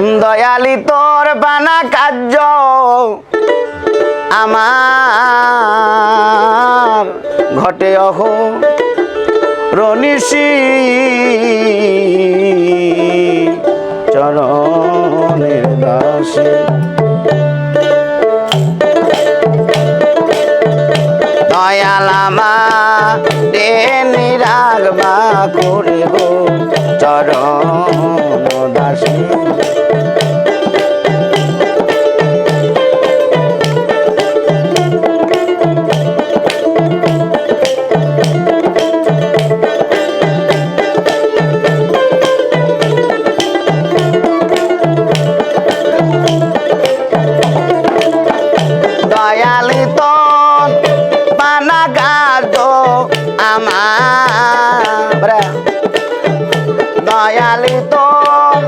দয়ালি তোর বানা কার্য আমার। ঘটে অহ রনিশি চরণের দাসী। দয়ালামা টেনে রাগবা করে গো চরণ দাসী। আমার দয়ালি তন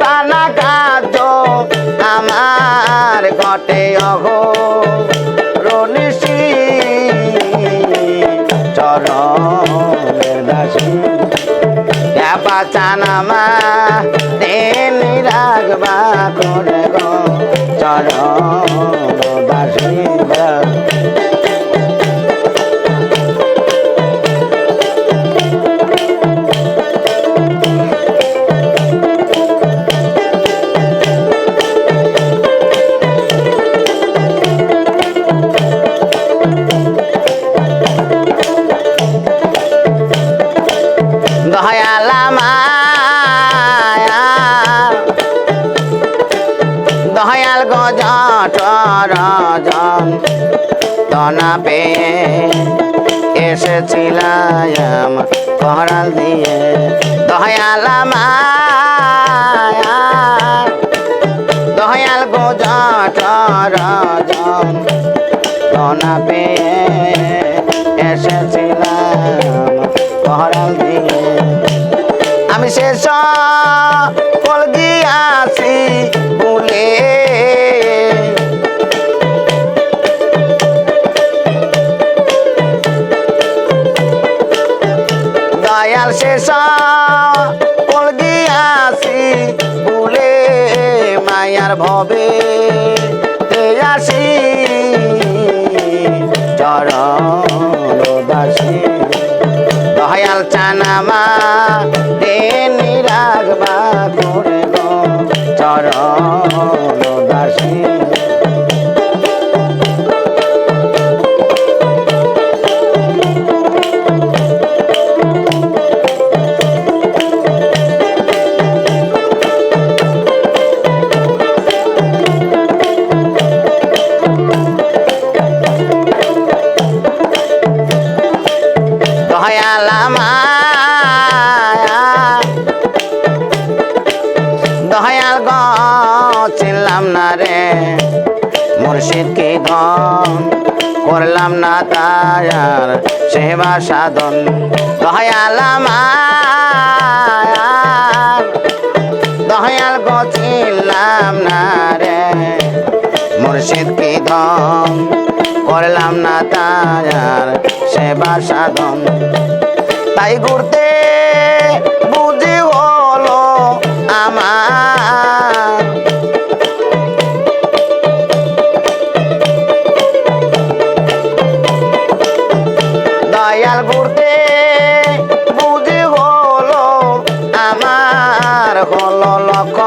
পানা গাছ আমার ঘটে অহ রনিশি চরণের দাসী। পাচানামা তেন রাগবা করে গো। চরণ গজন তনা পেয়ে এসেছিলাম করাল দিয়ে। দয়ালামা দয়াল গজন তনা পেয়ে এসেছিলাম করাল দিয়ে। আমি শেষ কল দয়াল শেষ কল গিয়াছি বলে মায়ার ভবে। আসি, চরণ দাসী। দয়াল চানামা তেনি রাগবা করে চরণ দয়ালামা দয়াল গ, চিনলাম না রে। মুর্শিদ কি করলাম না তায়ার সেবা সাধন। দয়ালামা দয়াল গ, চিনলাম না রে। মুর্শিদ কি ধন? করলাম না তায়ার সেবা সাধন। তাই ঘুরতে বুঝি হলো আমার। দয়াল ঘুরতে বুঝি হলো আমার। হলো লক্ষ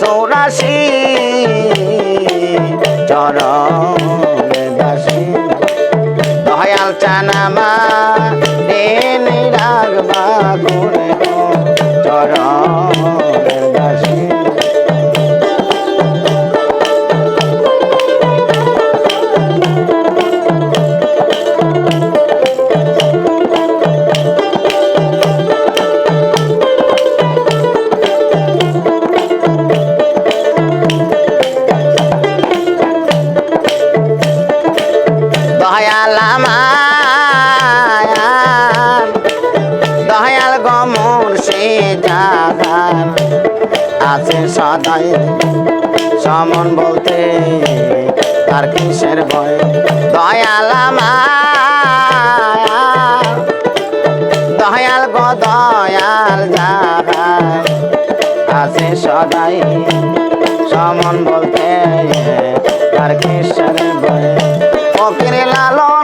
চৌরাশি চরণ। চানামা দিন রাগবা করে সদাই সমন বলতে তার কিসের ভয়? দয়াল দয়াল গো দয়াল জাগার আছে সদাই সমন বলতে তার কৃষ্ণের বয়ে ফকির লালন